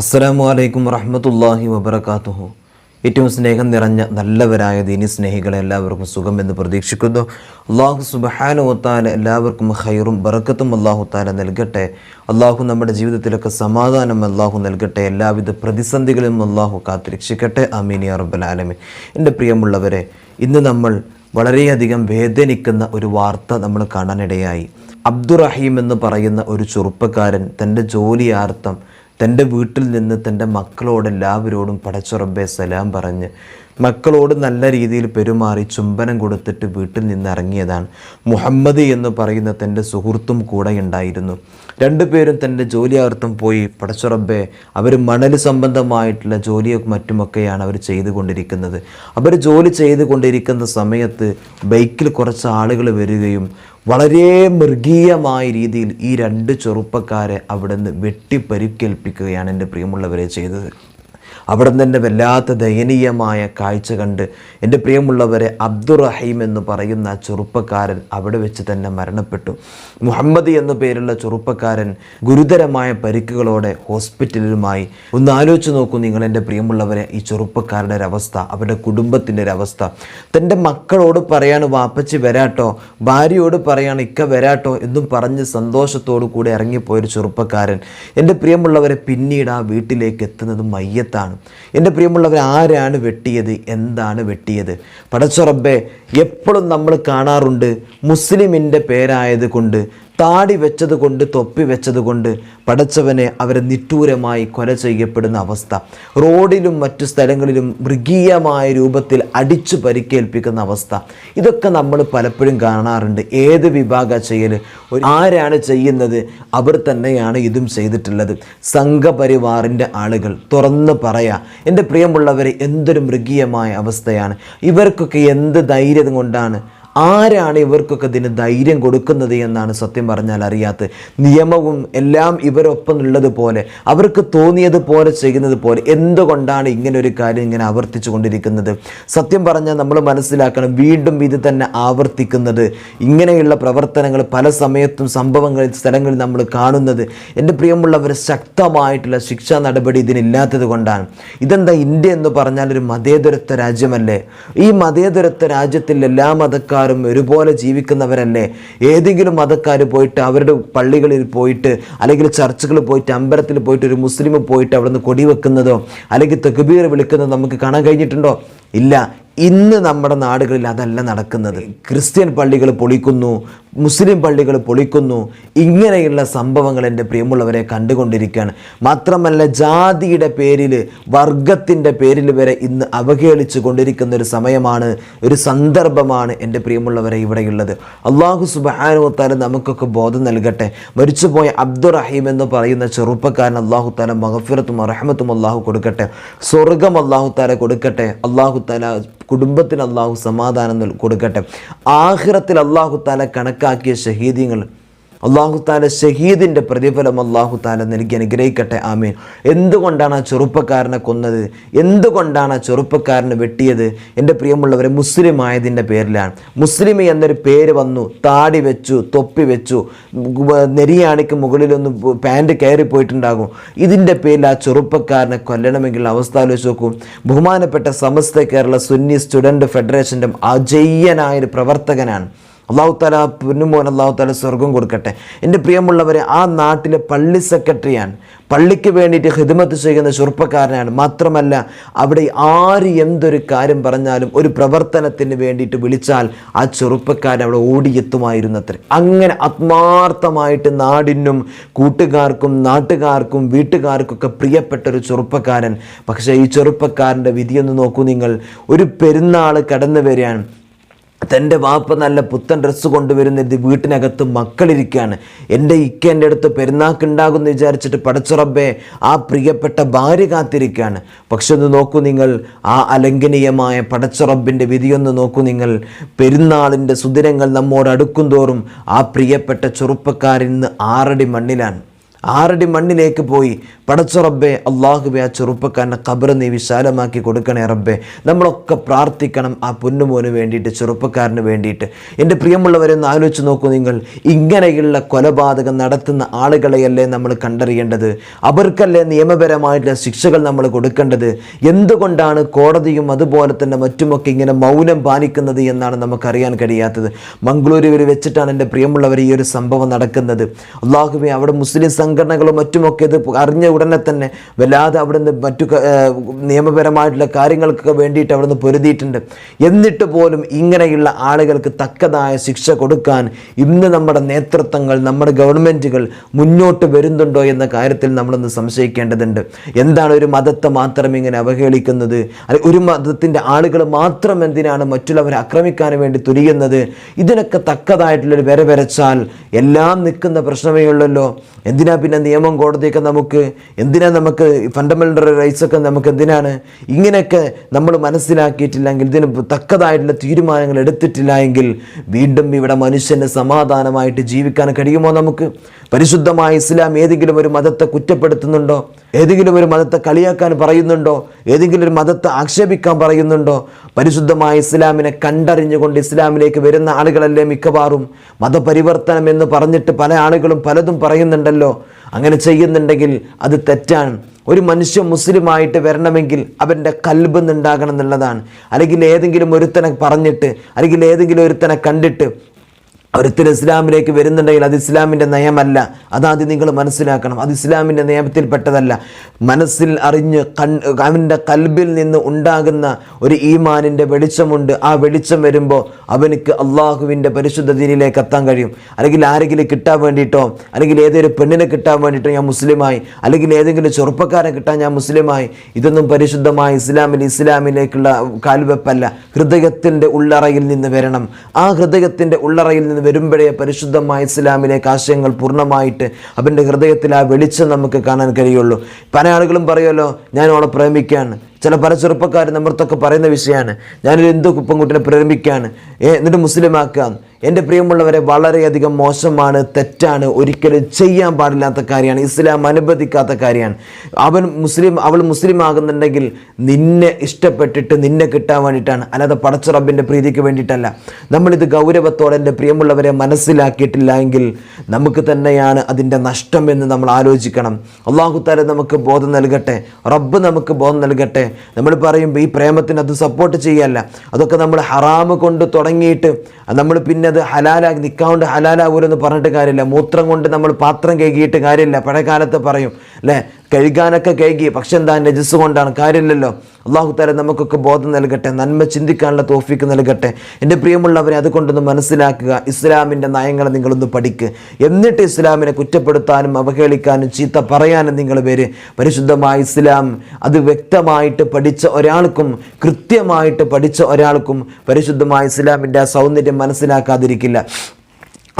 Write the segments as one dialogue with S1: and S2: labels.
S1: അസ്സലാമു അലൈക്കും വറഹമത്തല്ലാഹി വബർക്കാത്തുഹു ഏറ്റവും സ്നേഹം നിറഞ്ഞ നല്ലവരായ ദീനി സ്നേഹികളെ എല്ലാവർക്കും സുഖം എന്ന് പ്രതീക്ഷിക്കുന്നു. അള്ളാഹു സുബഹാനുവത്താല എല്ലാവർക്കും ഹൈറും ബറക്കത്തും അള്ളാഹു താല നൽകട്ടെ. അള്ളാഹു നമ്മുടെ ജീവിതത്തിലൊക്കെ സമാധാനം അള്ളാഹു നൽകട്ടെ. എല്ലാവിധ പ്രതിസന്ധികളും അള്ളാഹു കാത്തിരക്ഷിക്കട്ടെ. അമീനിയ ആലമീൻ. എന്റെ പ്രിയമുള്ളവരെ ഇന്ന് നമ്മൾ വളരെയധികം വേദനിക്കുന്ന ഒരു വാർത്ത നമ്മൾ കാണാനിടയായി. അബ്ദുറഹീം എന്ന് പറയുന്ന ഒരു ചെറുപ്പക്കാരൻ തന്റെ ജോലിയാർത്ഥം തന്റെ വീട്ടിൽ നിന്ന് തന്റെ മക്കളോട് എല്ലാവരോടും പടച്ചുറബെ സലാം പറഞ്ഞ് മക്കളോട് നല്ല രീതിയിൽ പെരുമാറി ചുംബനം കൊടുത്തിട്ട് വീട്ടിൽ നിന്ന് ഇറങ്ങിയതാണ്. മുഹമ്മദ് എന്ന് പറയുന്ന തന്റെ സുഹൃത്തും കൂടെ ഉണ്ടായിരുന്നു. രണ്ടുപേരും തന്റെ ജോലിയാർത്ഥം പോയി പടച്ചുറബെ അവർ മണൽ സംബന്ധമായിട്ടുള്ള ജോലിയും മറ്റുമൊക്കെയാണ് അവർ ചെയ്തുകൊണ്ടിരിക്കുന്നത്. അവർ ജോലി ചെയ്തുകൊണ്ടിരിക്കുന്ന സമയത്ത് ബൈക്കിൽ കുറച്ച് ആളുകൾ വരികയും വളരെ മൃഗീയമായ രീതിയിൽ ഈ രണ്ട് ചെറുപ്പക്കാരെ അവിടെ നിന്ന് വെട്ടിപ്പരിക്കേൽപ്പിക്കുകയാണ് എന്റെ പ്രിയമുള്ളവരെ ചെയ്തത്. അവിടെ തന്നെ വല്ലാത്ത ദയനീയമായ കാഴ്ച കണ്ട് എന്റെ പ്രിയമുള്ളവരെ അബ്ദുറഹീം എന്ന് പറയുന്ന ചെറുപ്പക്കാരൻ അവിടെ വെച്ച് തന്നെ മരണപ്പെട്ടു. മുഹമ്മദ് എന്ന പേരുള്ള ചെറുപ്പക്കാരൻ ഗുരുതരമായ പരിക്കുകളോടെ ഹോസ്പിറ്റലിലുമായി. ഒന്ന് ആലോചിച്ച് നോക്കൂ നിങ്ങൾ എന്റെ പ്രിയമുള്ളവരെ ഈ ചെറുപ്പക്കാരുടെ ഒരവസ്ഥ അവരുടെ കുടുംബത്തിന്റെ ഒരവസ്ഥ തന്റെ മക്കളോട് പറയാണ് വാപ്പച്ചി വരാട്ടോ ഭാര്യയോട് പറയാണ് ഇക്ക വരാട്ടോ എന്നും പറഞ്ഞ് സന്തോഷത്തോടു കൂടി ഇറങ്ങിപ്പോയൊരു ചെറുപ്പക്കാരൻ. എന്റെ പ്രിയമുള്ളവരെ പിന്നീട് ആ വീട്ടിലേക്ക് എത്തുന്നത് മയ്യത്താണ്. എന്റെ പ്രിയമുള്ളവർ ആരാണ് വെട്ടിയത്? എന്താണ് വെട്ടിയത്? പടച്ചുറബെ എപ്പോഴും നമ്മൾ കാണാറുണ്ട് മുസ്ലിമിന്റെ പേരായത് കൊണ്ട് താടി വെച്ചത് കൊണ്ട് തൊപ്പി വെച്ചത് കൊണ്ട് പടച്ചവനെ അവരെ നിട്ടൂരമായി കൊല ചെയ്യപ്പെടുന്ന അവസ്ഥ. റോഡിലും മറ്റു സ്ഥലങ്ങളിലും മൃഗീയമായ രൂപത്തിൽ അടിച്ചു പരിക്കേൽപ്പിക്കുന്ന അവസ്ഥ. ഇതൊക്കെ നമ്മൾ പലപ്പോഴും കാണാറുണ്ട്. ഏത് വിഭാഗ ചെയ്യൽ ആരാണ് ചെയ്യുന്നത് അവർ തന്നെയാണ് ഇതും ചെയ്തിട്ടുള്ളത്. സംഘപരിവാറിന്റെ ആളുകൾ തുറന്ന് പറയാ എന്റെ പ്രിയമുള്ളവരെ എന്തൊരു മൃഗീയമായ അവസ്ഥയാണ്. ഇവർക്കൊക്കെ എന്ത് ധൈര്യം കൊണ്ടാണ് ആരാണ് ഇവർക്കൊക്കെ ഇതിന് ധൈര്യം കൊടുക്കുന്നത് എന്നാണ് സത്യം പറഞ്ഞാൽ അറിയാത്തത് നിയമവും എല്ലാം ഇവരൊപ്പം ഉള്ളതുപോലെ അവർക്ക് തോന്നിയതുപോലെ ചെയ്യുന്നത് പോലെ എന്തുകൊണ്ടാണ് ഇങ്ങനെ ഒരു കാര്യം ഇങ്ങനെ ആവർത്തിച്ചു കൊണ്ടിരിക്കുന്നത്? സത്യം പറഞ്ഞാൽ നമ്മൾ മനസ്സിലാക്കണം വീണ്ടും ഇത് തന്നെ ആവർത്തിക്കുന്നത്. ഇങ്ങനെയുള്ള പ്രവർത്തനങ്ങൾ പല സമയത്തും സംഭവങ്ങളിൽ സ്ഥലങ്ങളിൽ നമ്മൾ കാണുന്നത്. എന്റെ പ്രിയമുള്ളവർ ശക്തമായിട്ടുള്ള ശിക്ഷാ നടപടി ഇതിനില്ലാത്തത് കൊണ്ടാണ്. ഇതെന്താ ഇന്ത്യ എന്ന് പറഞ്ഞാൽ ഒരു മതേതരത്വ രാജ്യമല്ലേ? ഈ മതേതരത്വ രാജ്യത്തിൽ എല്ലാ മതക്കാരും ഒരുപോലെ ജീവിക്കുന്നവരല്ലേ? ഏതെങ്കിലും മതക്കാർ പോയിട്ട് അവരുടെ പള്ളികളിൽ പോയിട്ട് അല്ലെങ്കിൽ ചർച്ചുകളിൽ പോയിട്ട് അമ്പലത്തിൽ പോയിട്ട് ഒരു മുസ്ലിം പോയിട്ട് അവിടെ നിന്ന് കൊടി വെക്കുന്നതോ അല്ലെങ്കിൽ തെക്കുബീർ വിളിക്കുന്നതോ നമുക്ക് കാണാൻ കഴിഞ്ഞിട്ടുണ്ടോ? ഇല്ല. ഇന്ന് നമ്മുടെ നാടുകളിൽ അതല്ല നടക്കുന്നത്. ക്രിസ്ത്യൻ പള്ളികൾ പൊളിക്കുന്നു മുസ്ലിം പള്ളികൾ പൊളിക്കുന്നു. ഇങ്ങനെയുള്ള സംഭവങ്ങൾ എന്റെ പ്രിയമുള്ളവരെ കണ്ടുകൊണ്ടിരിക്കുകയാണ്. മാത്രമല്ല ജാതിയുടെ പേരിൽ വർഗത്തിന്റെ പേരിൽ വരെ ഇന്ന് അവഹേളിച്ചു കൊണ്ടിരിക്കുന്ന ഒരു സമയമാണ് ഒരു സന്ദർഭമാണ് എന്റെ പ്രിയമുള്ളവരെ ഇവിടെയുള്ളത്. അള്ളാഹു സുബാനുത്താല നമുക്കൊക്കെ ബോധം നൽകട്ടെ. മരിച്ചുപോയ അബ്ദുറഹീം എന്ന് പറയുന്ന ചെറുപ്പക്കാരൻ അള്ളാഹു താല മഹഫിറത്തും അറഹമത്തും അള്ളാഹു കൊടുക്കട്ടെ. സ്വർഗം അള്ളാഹു താല കൊടുക്കട്ടെ. അള്ളാഹു താല കുടുംബത്തിന് അള്ളാഹു സമാധാനം കൊടുക്കട്ടെ. ആഹിറത്തിൽ അള്ളാഹു താല കണക്കാക്കിയ ഷഹീദിങ്ങൾ അള്ളാഹു താല ഷഹീദിന്റെ പ്രതിഫലം അള്ളാഹു താല നൽകി അനുഗ്രഹിക്കട്ടെ ആമീൻ. എന്തുകൊണ്ടാണ് ആ ചെറുപ്പക്കാരനെ കൊന്നത്? എന്തുകൊണ്ടാണ് ആ ചെറുപ്പക്കാരനെ വെട്ടിയത്? എന്റെ പ്രിയമുള്ളവരെ മുസ്ലിം ആയതിന്റെ പേരിലാണ്. മുസ്ലിം എന്നൊരു പേര് വന്നു താടി വെച്ചു തൊപ്പി വെച്ചു നെരിയാണിക്ക് മുകളിലൊന്ന് പാന്റ് കയറി പോയിട്ടുണ്ടാകും. ഇതിന്റെ പേരിൽ ആ ചെറുപ്പക്കാരനെ കൊല്ലണമെങ്കിൽ അവസ്ഥ ആലോചിച്ച് നോക്കൂ. ബഹുമാനപ്പെട്ട സമസ്ത കേരള സുന്നി സ്റ്റുഡന്റ് ഫെഡറേഷന്റെ അജയ്യനായ ഒരു പ്രവർത്തകനാണ്. അള്ളാഹു താല പൊന്നുമോൻ അള്ളാഹു താല സ്വർഗം കൊടുക്കട്ടെ. എന്റെ പ്രിയമുള്ളവരെ ആ നാട്ടിലെ പള്ളി സെക്രട്ടറിയാണ്. പള്ളിക്ക് വേണ്ടിയിട്ട് ഹിദ്മത്ത് ചെയ്യുന്ന ചെറുപ്പക്കാരനാണ്. മാത്രമല്ല അവിടെ ആര് എന്തൊരു കാര്യം പറഞ്ഞാലും ഒരു പ്രവർത്തനത്തിന് വേണ്ടിയിട്ട് വിളിച്ചാൽ ആ ചെറുപ്പക്കാരൻ അവിടെ ഓടിയെത്തുമായിരുന്നത്ര. അങ്ങനെ ആത്മാർത്ഥമായിട്ട് നാടിനും കൂട്ടുകാർക്കും നാട്ടുകാർക്കും വീട്ടുകാർക്കൊക്കെ പ്രിയപ്പെട്ട ഒരു ചെറുപ്പക്കാരൻ. പക്ഷേ ഈ ചെറുപ്പക്കാരന്റെ വിധിയൊന്ന് നോക്കൂ നിങ്ങൾ. ഒരു പെരുന്നാൾ കടന്നു വരികയാണ്. തന്റെ വാപ്പ നല്ല പുത്തൻ ഡ്രസ്സ് കൊണ്ടുവരുന്നത് വീട്ടിനകത്ത് മക്കളിരിക്കുകയാണ് എന്റെ ഇക്ക എന്റെ അടുത്ത് പെരുന്നാക്കുണ്ടാകുമെന്ന് വിചാരിച്ചിട്ട് പടച്ചുറബെ ആ പ്രിയപ്പെട്ട ഭാര്യ കാത്തിരിക്കുകയാണ് പക്ഷെ ഒന്ന് നോക്കൂ നിങ്ങൾ ആ അലംഘനീയമായ പടച്ചുറബിന്റെ വിധിയൊന്ന് നോക്കൂ നിങ്ങൾ. പെരുന്നാളിന്റെ സുദിനങ്ങൾ നമ്മോട് അടുക്കും തോറും ആ പ്രിയപ്പെട്ട ചെറുപ്പക്കാരിന്ന് ആറടി മണ്ണിലാണ്. ആറടി മണ്ണിലേക്ക് പോയി പടച്ച റബ്ബെ അള്ളാഹുബെ ആ ചെറുപ്പക്കാരന്റെ ഖബർ നീ വിശാലമാക്കി കൊടുക്കണേ റബ്ബെ. നമ്മളൊക്കെ പ്രാർത്ഥിക്കണം ആ പൊന്നുമോന് വേണ്ടിയിട്ട് ചെറുപ്പക്കാരന് വേണ്ടിയിട്ട്. എന്റെ പ്രിയമുള്ളവരെ ഒന്ന് ആലോചിച്ച് നോക്കൂ നിങ്ങൾ. ഇങ്ങനെയുള്ള കൊലപാതകം നടത്തുന്ന ആളുകളെയല്ലേ നമ്മൾ കണ്ടറിയേണ്ടത്? അവർക്കല്ലേ നിയമപരമായിട്ടുള്ള ശിക്ഷകൾ നമ്മൾ കൊടുക്കേണ്ടത്? എന്തുകൊണ്ടാണ് കോടതിയും അതുപോലെ തന്നെ മറ്റുമൊക്കെ ഇങ്ങനെ മൗനം പാലിക്കുന്നത് എന്നാണ് നമുക്കറിയാൻ കഴിയാത്തത്? മംഗളൂരുവിൽ വെച്ചിട്ടാണ് എന്റെ പ്രിയമുള്ളവർ ഈ ഒരു സംഭവം നടക്കുന്നത്. അള്ളാഹുബെ അവിടെ മുസ്ലിം സംഘടനകളും മറ്റുമൊക്കെ ഇത് അറിഞ്ഞ ഉടനെ തന്നെ വല്ലാതെ അവിടുന്ന് മറ്റു നിയമപരമായിട്ടുള്ള കാര്യങ്ങൾക്കൊക്കെ വേണ്ടിയിട്ട് അവിടുന്ന് പൊരുതിയിട്ടുണ്ട്. എന്നിട്ട് പോലും ഇങ്ങനെയുള്ള ആളുകൾക്ക് തക്കതായ ശിക്ഷ കൊടുക്കാൻ ഇന്ന് നമ്മുടെ നേതൃത്വങ്ങൾ നമ്മുടെ ഗവൺമെന്റുകൾ മുന്നോട്ട് വരുന്നുണ്ടോ എന്ന കാര്യത്തിൽ നമ്മളൊന്ന് സംശയിക്കേണ്ടതുണ്ട്. എന്താണ് ഒരു മതത്തെ മാത്രം ഇങ്ങനെ അവഹേളിക്കുന്നത്? അല്ലെ ഒരു മതത്തിന്റെ ആളുകൾ മാത്രം എന്തിനാണ് മറ്റുള്ളവരെ ആക്രമിക്കാൻ വേണ്ടി തുരിയുന്നത് ഇതിനൊക്കെ തക്കതായിട്ടുള്ളൊരു വര വരച്ചാൽ എല്ലാം നിൽക്കുന്ന പ്രശ്നമേ ഉള്ളല്ലോ. എന്തിനാ പിന്നെ നിയമം കോടതിയൊക്കെ നമുക്ക് എന്തിനാ നമുക്ക് ഫണ്ടമെന്റൽ റൈറ്റ്സൊക്കെ നമുക്ക് എന്തിനാണ്? ഇങ്ങനെയൊക്കെ നമ്മൾ മനസ്സിലാക്കിയിട്ടില്ലെങ്കിൽ ഇതിന് തക്കതായിട്ടുള്ള തീരുമാനങ്ങൾ എടുത്തിട്ടില്ല എങ്കിൽ വീണ്ടും ഇവിടെ മനുഷ്യന് സമാധാനമായിട്ട് ജീവിക്കാൻ കഴിയുമോ നമുക്ക്? പരിശുദ്ധമായ ഇസ്ലാം ഏതെങ്കിലും ഒരു മതത്തെ കുറ്റപ്പെടുത്തുന്നുണ്ടോ? ഏതെങ്കിലും ഒരു മതത്തെ കളിയാക്കാൻ പറയുന്നുണ്ടോ? ഏതെങ്കിലും ഒരു മതത്തെ ആക്ഷേപിക്കാൻ പറയുന്നുണ്ടോ? പരിശുദ്ധമായ ഇസ്ലാമിനെ കണ്ടറിഞ്ഞുകൊണ്ട് ഇസ്ലാമിലേക്ക് വരുന്ന ആളുകളല്ലേ മിക്കവാറും? മതപരിവർത്തനം എന്ന് പറഞ്ഞിട്ട് പല ആളുകളും പലതും പറയുന്നുണ്ടല്ലോ. അങ്ങനെ ചെയ്യുന്നുണ്ടെങ്കിൽ അത് തെറ്റാണ്. ഒരു മനുഷ്യ മുസ്ലിമായിട്ട് വരണമെങ്കിൽ അവന്റെ കൽബ് എന്നുണ്ടാകണം എന്നുള്ളതാണ്. അല്ലെങ്കിൽ ഏതെങ്കിലും ഒരുത്തനെ പറഞ്ഞിട്ട് അല്ലെങ്കിൽ ഏതെങ്കിലും ഒരുത്തനെ കണ്ടിട്ട് ഒരുത്തർ ഇസ്ലാമിലേക്ക് വരുന്നുണ്ടെങ്കിൽ അത് ഇസ്ലാമിന്റെ നയമല്ല. അതാദ്യം നിങ്ങൾ മനസ്സിലാക്കണം. അത് ഇസ്ലാമിന്റെ നിയമത്തിൽപ്പെട്ടതല്ല. മനസ്സിൽ അറിഞ്ഞ് കൺ അവന്റെ കൽബിൽ നിന്ന് ഉണ്ടാകുന്ന ഒരു ഈമാനിന്റെ വെളിച്ചമുണ്ട്. ആ വെളിച്ചം വരുമ്പോൾ അവനക്ക് അള്ളാഹുവിന്റെ പരിശുദ്ധ ദീനിലേക്ക് എത്താൻ കഴിയും. അല്ലെങ്കിൽ ആരെങ്കിലും കിട്ടാൻ വേണ്ടിയിട്ടോ അല്ലെങ്കിൽ ഏതൊരു പെണ്ണിനെ കിട്ടാൻ വേണ്ടിയിട്ടോ ഞാൻ മുസ്ലിമായി അല്ലെങ്കിൽ ഏതെങ്കിലും ചെറുപ്പക്കാരെ കിട്ടാൻ ഞാൻ മുസ്ലിമായി ഇതൊന്നും പരിശുദ്ധമായ ഇസ്ലാമിൽ ഇസ്ലാമിലേക്കുള്ള കാൽവെപ്പല്ല. ഹൃദയത്തിന്റെ ഉള്ളറയിൽ നിന്ന് വരണം. ആ ഹൃദയത്തിന്റെ ഉള്ളറയിൽ നിന്ന് വരുമ്പോഴേ പരിശുദ്ധമായ ഇസ്ലാമിലെ ആശയങ്ങൾ പൂർണമായിട്ട് അവന്റെ ഹൃദയത്തിൽ ആ വെളിച്ചം നമുക്ക് കാണാൻ കഴിയുള്ളൂ. പല ആളുകളും പറയുമല്ലോ ഞാൻ അവളെ പ്രേമിക്കുകയാണ്. ചില പല ചെറുപ്പക്കാരും നമ്മൾക്കൊക്കെ പറയുന്ന വിഷയമാണ് ഞാനൊരു ഹിന്ദു കുപ്പംകുട്ടിനെ പ്രേമിക്കുകയാണ് എന്നിട്ട് മുസ്ലിമാക്കുക എന്റെ പ്രിയമുള്ളവരെ വളരെയധികം മോശമാണ് തെറ്റാണ് ഒരിക്കലും ചെയ്യാൻ പാടില്ലാത്ത കാര്യമാണ് ഇസ്ലാം അനുവദിക്കാത്ത കാര്യമാണ്. അവൻ മുസ്ലിം അവൾ മുസ്ലിം ആകുന്നുണ്ടെങ്കിൽ നിന്നെ ഇഷ്ടപ്പെട്ടിട്ട് നിന്നെ കിട്ടാൻ വേണ്ടിയിട്ടാണ് അല്ലാതെ പടച്ച റബ്ബിന്റെ പ്രീതിക്ക് വേണ്ടിയിട്ടല്ല. നമ്മളിത് ഗൗരവത്തോടെ എന്റെ പ്രിയമുള്ളവരെ മനസ്സിലാക്കിയിട്ടില്ല എങ്കിൽ നമുക്ക് തന്നെയാണ് അതിന്റെ നഷ്ടം എന്ന് നമ്മൾ ആലോചിക്കണം. അള്ളാഹുത്താരെ നമുക്ക് ബോധം നൽകട്ടെ റബ്ബ് നമുക്ക് ബോധം നൽകട്ടെ നമ്മൾ പറയുമ്പോൾ ഈ പ്രേമത്തിന് അത് സപ്പോർട്ട് ചെയ്യല്ല. അതൊക്കെ നമ്മൾ ഹറാമ് കൊണ്ട് തുടങ്ങിയിട്ട് നമ്മൾ പിന്നെ അത് ഹലാലാക്കി നിൽക്കാണ്ട് ഹലാലാവൂലെന്ന് പറഞ്ഞിട്ട് കാര്യമില്ല. മൂത്രം കൊണ്ട് നമ്മൾ പാത്രം കഴുകിയിട്ട് കാര്യമില്ല. പഴയ കാലത്ത് പറയും അല്ലേ? കഴുകാനൊക്കെ കഴുകി. പക്ഷെ എന്താ രജസ് കൊണ്ടാണ്. കാര്യമില്ലല്ലോ. അള്ളാഹു താല നമുക്കൊക്കെ ബോധം നൽകട്ടെ നന്മ ചിന്തിക്കാനുള്ള തോഫിക്ക് നൽകട്ടെ. എന്റെ പ്രിയമുള്ളവരെ അതുകൊണ്ടൊന്ന് മനസ്സിലാക്കുക. ഇസ്ലാമിന്റെ നയങ്ങൾ നിങ്ങളൊന്ന് പഠിക്കുക എന്നിട്ട് ഇസ്ലാമിനെ കുറ്റപ്പെടുത്താനും അവഹേളിക്കാനും ചീത്ത പറയാനും നിങ്ങൾ പേര് പരിശുദ്ധമായ ഇസ്ലാം അത് വ്യക്തമായിട്ട് പഠിച്ച ഒരാൾക്കും കൃത്യമായിട്ട് പഠിച്ച ഒരാൾക്കും പരിശുദ്ധമായ ഇസ്ലാമിന്റെ സൗന്ദര്യം മനസ്സിലാക്കാതിരിക്കില്ല.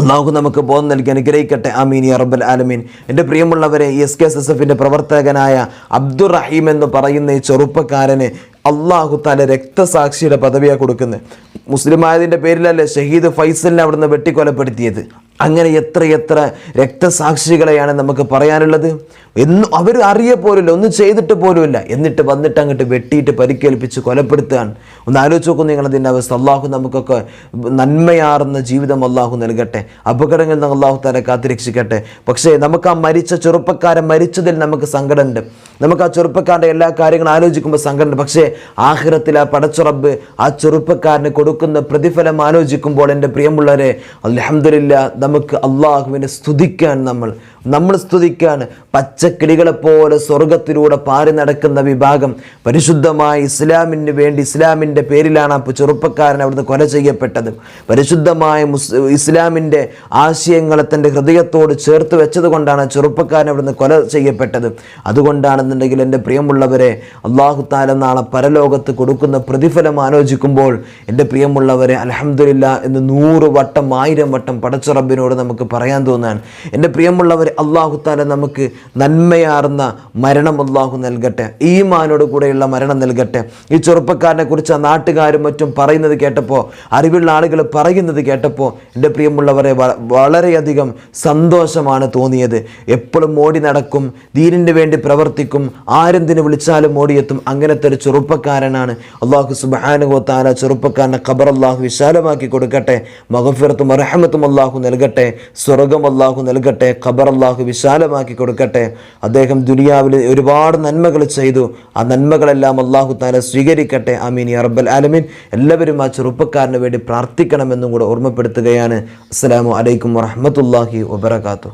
S1: അള്ളാഹു നമുക്ക് ബോധം നൽകി അനുഗ്രഹിക്കട്ടെ. ആമീൻ യാ അറബൽ ആലമീൻ. എന്റെ പ്രിയമുള്ളവരെ എസ് കെ എസ് എസ് എഫിന്റെ പ്രവർത്തകനായ അബ്ദുറഹീം എന്ന് പറയുന്ന ഈ ചെറുപ്പക്കാരന് അള്ളാഹു താല രക്തസാക്ഷിയുടെ പദവിയാണ് കൊടുക്കുന്നത്. മുസ്ലിം ആയതിന്റെ പേരിലല്ലേ ഷഹീദ് ഫൈസലിനെ അവിടുന്ന് വെട്ടിക്കൊലപ്പെടുത്തിയത്? അങ്ങനെ എത്രയെത്ര രക്തസാക്ഷികളെയാണ് നമുക്ക് പറയാനുള്ളത്? എന്നും അവർ അറിയ പോലുമില്ല ഒന്നും ചെയ്തിട്ട് പോലുമില്ല. എന്നിട്ട് വന്നിട്ട് അങ്ങോട്ട് വെട്ടിയിട്ട് പരിക്കേൽപ്പിച്ച് കൊലപ്പെടുത്തുകയാണ്. ഒന്ന് ആലോചിച്ച് നോക്കും നിങ്ങൾ അതിന്റെ അവസ്ഥ. അള്ളാഹു നമുക്കൊക്കെ നന്മയാർന്ന ജീവിതം അള്ളാഹു നൽകട്ടെ. അപകടങ്ങളിൽ നിന്ന് അള്ളാഹു താരെ കാത്തിരക്ഷിക്കട്ടെ. പക്ഷേ നമുക്ക് ആ മരിച്ച ചെറുപ്പക്കാരൻ മരിച്ചതിൽ നമുക്ക് സങ്കടമുണ്ട്. നമുക്ക് ആ ചെറുപ്പക്കാരന്റെ എല്ലാ കാര്യങ്ങളും ആലോചിക്കുമ്പോൾ സങ്കടം പക്ഷേ ആഹ്റത്തിൽ ആ പടച്ചുറബ് ആ ചെറുപ്പക്കാരന് കൊടുക്കുന്ന പ്രതിഫലം ആലോചിക്കുമ്പോൾ എന്റെ പ്രിയമുള്ളവരെ അലഹമില്ല നമുക്ക് അള്ളാഹുവിനെ സ്തുതിക്കാൻ നമ്മൾ നമ്മൾ സ്തുതിക്കാൻ പച്ചക്കിളികളെ പോലെ സ്വർഗത്തിലൂടെ പാറി നടക്കുന്ന വിഭാഗം പരിശുദ്ധമായ ഇസ്ലാമിന് വേണ്ടി ഇസ്ലാമിന്റെ പേരിലാണ് ആ ചെറുപ്പക്കാരൻ അവിടുന്ന് കൊല ചെയ്യപ്പെട്ടത്. പരിശുദ്ധമായ മുസ് ഇസ്ലാമിന്റെ ആശയങ്ങളെ തന്റെ ഹൃദയത്തോട് ചേർത്ത് വെച്ചത് കൊണ്ടാണ് ചെറുപ്പക്കാരൻ അവിടുന്ന് കൊല ചെയ്യപ്പെട്ടത്. അതുകൊണ്ടാണെന്നുണ്ടെങ്കിൽ എന്റെ പ്രിയമുള്ളവരെ അള്ളാഹു താല നാളെ പരലോകത്ത് കൊടുക്കുന്ന പ്രതിഫലം ആലോചിക്കുമ്പോൾ എന്റെ പ്രിയമുള്ളവരെ അലഹമില്ല എന്ന് നൂറ് വട്ടം ആയിരം വട്ടം പടച്ചുറബിനോട് നമുക്ക് പറയാൻ തോന്നാൻ. എന്റെ പ്രിയമുള്ളവർ അള്ളാഹു താല നമുക്ക് നന്മയാർന്ന മരണം അള്ളാഹു നൽകട്ടെ. ഈമാനോട് കൂടെയുള്ള മരണം നൽകട്ടെ. ഈ ചെറുപ്പക്കാരനെ കുറിച്ച് ആ നാട്ടുകാരും മറ്റും പറയുന്നത് കേട്ടപ്പോൾ അറിവുള്ള ആളുകൾ പറയുന്നത് കേട്ടപ്പോൾ എന്റെ പ്രിയമുള്ളവരെ വളരെയധികം സന്തോഷമാണ് തോന്നിയത്. എപ്പോഴും ഓടി നടക്കും ദീനിന് വേണ്ടി പ്രവർത്തിക്കും ആരെന്തിനു വിളിച്ചാലും ഓടിയെത്തും. അങ്ങനത്തെ ഒരു ചെറുപ്പക്കാരനാണ് അള്ളാഹു സുബാനുഗോത്താല ചെറുപ്പക്കാരനെ ഖബർ അള്ളാഹു വിശാലമാക്കി കൊടുക്കട്ടെ. മഹഫിറത്തും അറഹമത്തും അള്ളാഹു നൽകട്ടെ. സ്വർഗം അള്ളാഹു നൽകട്ടെ. ഖബർ അള്ളാഹു വിശാലമാക്കി കൊടുക്കട്ടെ. അദ്ദേഹം ദുനിയാവിൽ ഒരുപാട് നന്മകൾ ചെയ്തു. ആ നന്മകളെല്ലാം അള്ളാഹു താല സ്വീകരിക്കട്ടെ. അമീൻ അറബൽ ആലമീൻ. എല്ലാവരും ആ ചെറുപ്പക്കാരന് വേണ്ടി പ്രാർത്ഥിക്കണമെന്നും കൂടെ ഓർമ്മപ്പെടുത്തുകയാണ്. അസ്സലാമു അലൈക്കും വറഹമത്തല്ലാഹി വബർക്കാത്തു